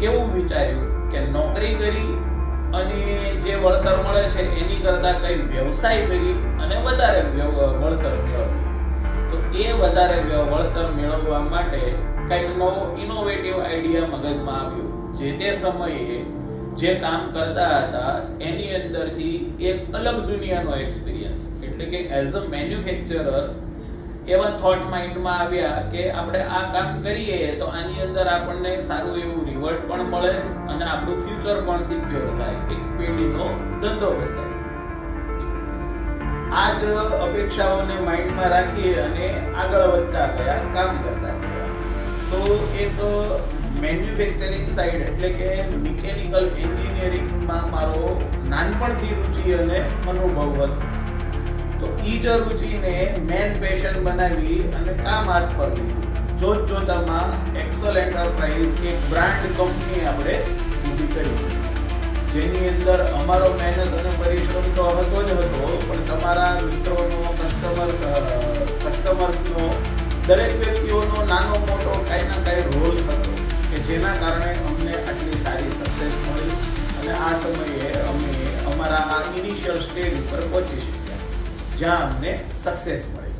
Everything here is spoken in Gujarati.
એવું વિચાર્યું કે નોકરી કરી અને જે વળતર મળે છે, એની કરતાં કંઈ વ્યવસાય કરી અને વધારે વળતર મેળવવું તો એ વધારે વળતર મેળવવા માટે કંઈક નવો ઇનોવેટિવ આઈડિયા મગજમાં આવ્યો. જે તે સમયે જે કામ કરતા હતા, એની અંદરથી એક અલગ દુનિયાનો એક્સપિરિયન્સ એટલે કે એઝ અ મેન્યુફેક્ચરર એવા થોટ માઇન્ડમાં આવ્યા કે આપણે આ કામ કરીએ તો આની અંદર આપણને સારું એવું રિવર્ટ પણ મળે અને આપણું ફ્યુચર પણ સિક્યોર થાય. એક પેઢીનો ધંધો બતાય આ જ અપેક્ષાઓને માઇન્ડમાં રાખી અને આગળ વધતા ગયા, કામ કરતા તો એક મેન્યુફેક્ચરિંગ સાઈડ એટલે કે મિકેનિકલ એન્જિનિયરિંગમાં મારો નાનપણથી રુચિ અને અનુભવ હતો. તો ઈ જ મેન પેશન બનાવી અને કામ હાથ પર લીધું. જોત જોતામાં એક્સલ એન્ટરપ્રાઇઝ એક બ્રાન્ડ કંપની આપણે ઊભી કરી. જેની અંદર અમારો મહેનત અને પરિશ્રમ તો હતો જ હતો, પણ તમારા મિત્રોનો કસ્ટમર કસ્ટમર્સનો દરેક વ્યક્તિઓનો નાનો મોટો કાંઈ ના કાંઈ રોલ હતો, કે જેના કારણે અમને આટલી સારી સક્સેસ મળી. અને આ સમયે અમે અમારા આ ઇનિશિયલ સ્ટેજ ઉપર પહોંચી શક્યા જ્યાં અમને સક્સેસ મળી